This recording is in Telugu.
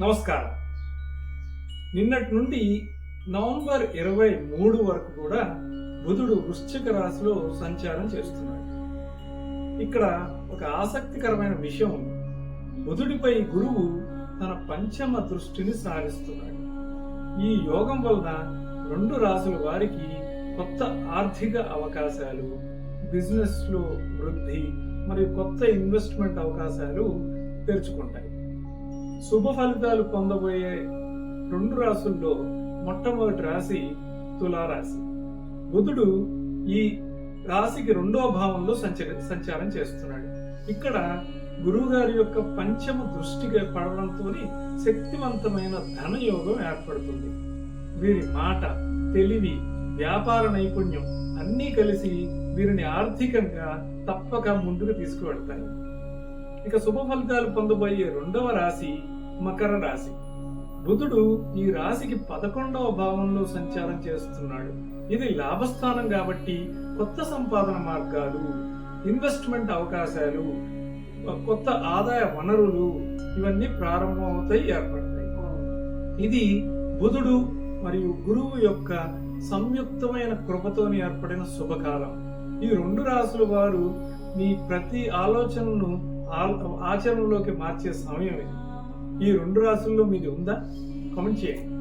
నమస్కారం. నిన్నటి నుండి నవంబర్ ఇరవై మూడు వరకు కూడా బుధుడు వృశ్చిక రాశిలో సంచారం చేస్తున్నాడు. ఇక్కడ ఒక ఆసక్తికరమైన విషయం ఉంది. బుధుడిపై గురువు తన పంచమ దృష్టిని సారిస్తున్నాడు. ఈ యోగం వలన రెండు రాసుల వారికి కొత్త ఆర్థిక అవకాశాలు బిజినెస్లో వృద్ధి మరియు కొత్త ఇన్వెస్ట్మెంట్ అవకాశాలు తెరుచుకుంటాయి. శుభ ఫలితాలు పొందబోయే రెండు రాసుల్లో మొట్టమొదటి రాశి తులారాశి. బుధుడు ఈ రాశికి రెండో భావంలో సంచరి సంచారం చేస్తున్నాడు. ఇక్కడ గురువు గారి యొక్క పంచమ దృష్టిగా పడడంతో శక్తివంతమైన ధనయోగం ఏర్పడుతుంది. వీరి మాట తెలివి వ్యాపార నైపుణ్యం అన్నీ కలిసి వీరిని ఆర్థికంగా తప్పక ముందుకు తీసుకువెడతాయి. ఇక శుభ ఫలితాలు పొందబోయే రెండవ రాశి మకర రాశి. బుధుడు ఈ రాశికి పదకొండవ భావంలో సంచారం చేస్తున్నాడు. ఇది లాభస్థానం కాబట్టి కొత్త సంపాదన మార్గాలు ఇన్వెస్ట్మెంట్ అవకాశాలు కొత్త ఆదాయ వనరులు ఇవన్నీ ప్రారంభమవుతాయి ఏర్పడతాయి. ఇది బుధుడు మరియు గురువు యొక్క సంయుక్తమైన కృపతో ఏర్పడిన శుభకాలం. ఈ రెండు రాసుల వారు మీ ప్రతి ఆలోచనను ఆచరణలోకి మార్చే సమయం ఇది. ఈ రెండు రాసుల్లో మీది ఉందా? కామెంట్ చేయండి.